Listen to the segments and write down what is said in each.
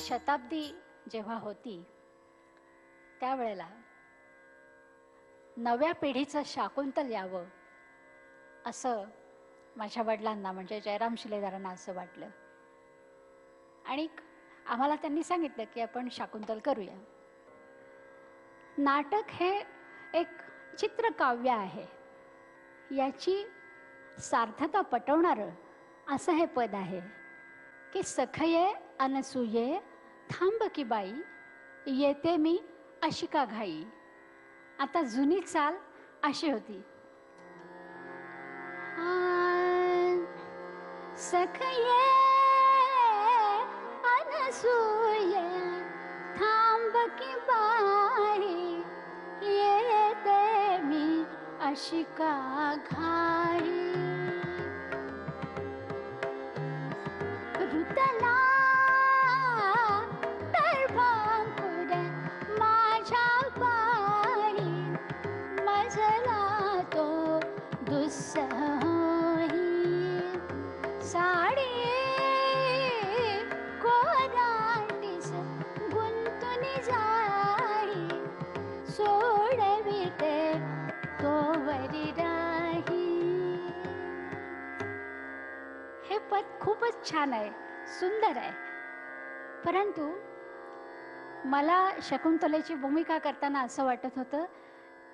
शताब्दी जेव्हा होती त्यावेळेला नव्या पिढीचं शाकुंतल यावं असं माझ्या वडिलांना म्हणजे जयराम शिलेदारांना असं वाटलं. आणि आम्हाला त्यांनी सांगितलं की आपण शाकुंतल करूया. नाटक हे एक चित्रकाव्य आहे. याची सार्थता पटवणारं असं हे पद आहे की सखये अनसूये थांब की बाई येते मी अशी का घाई आता जुनी चाल अशी होती सखये अनसूये थांब की बाई येते मी अशी का घाई खूपच छान आहे सुंदर आहे. परंतु मला शकुंतलेची भूमिका करताना असं वाटत होतं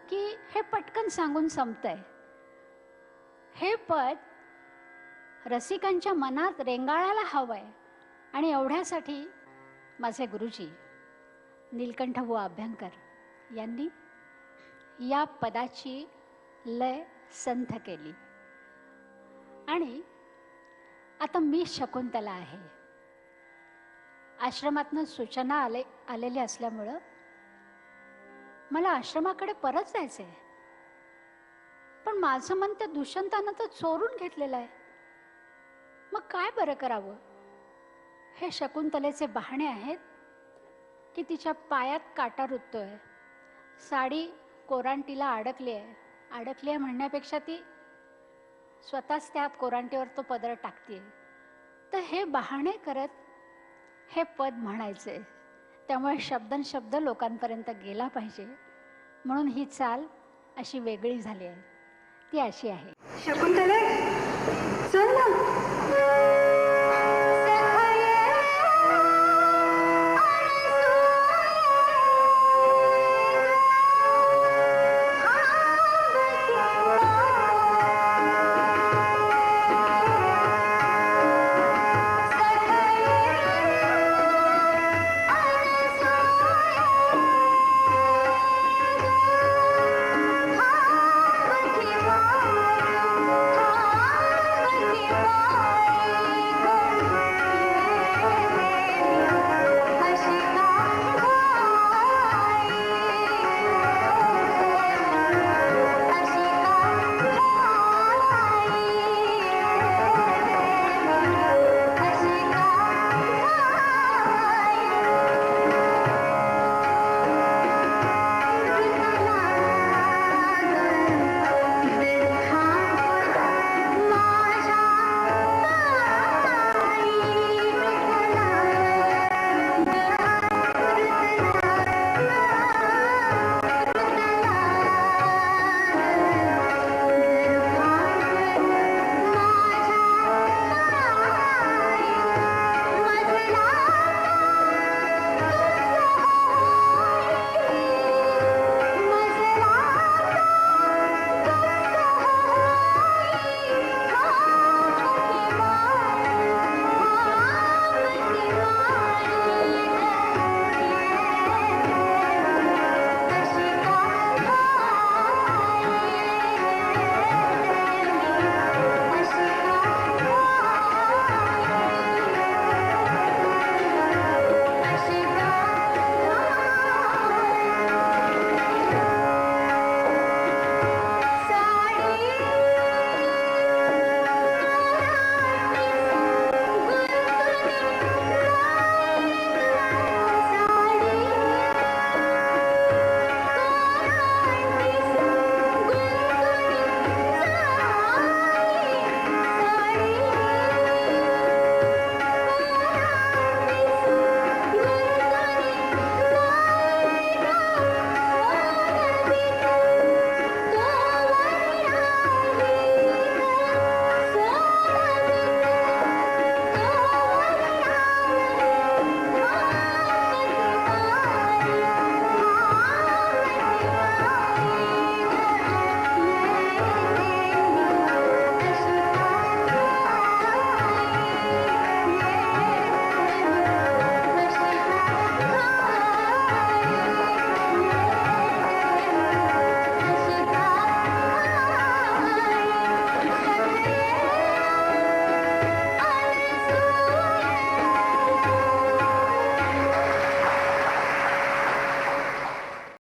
की हे पटकन सांगून संपतंय. हे पद रसिकांच्या मनात रेंगाळायला हवं आहे आणि एवढ्यासाठी माझे गुरुजी नीलकंठ व अभ्यंकर यांनी या पदाची लय संथ केली. आणि आता मी शकुंतला आहे. आश्रमातनं सूचना आले आलेली असल्यामुळं मला आश्रमाकडे परत जायचं आहे पण माझं मन त्या दुष्यंतानं तर चोरून घेतलेलं आहे. मग काय बरं करावं? हे शकुंतलेचे बहाणे आहेत की तिच्या पायात काटा रुततोय. साडी कोरांटीला अडकली आहे. अडकली आहे म्हणण्यापेक्षा ती स्वतःच त्यात कोरांटीवर तो पदर टाकते तर हे बहाणे करत हे पद म्हणायचे त्यामुळे शब्दन शब्द लोकांपर्यंत गेला पाहिजे. म्हणून ही चाल अशी वेगळी झाली आहे. ती अशी आहे. शकुंतले चल ना.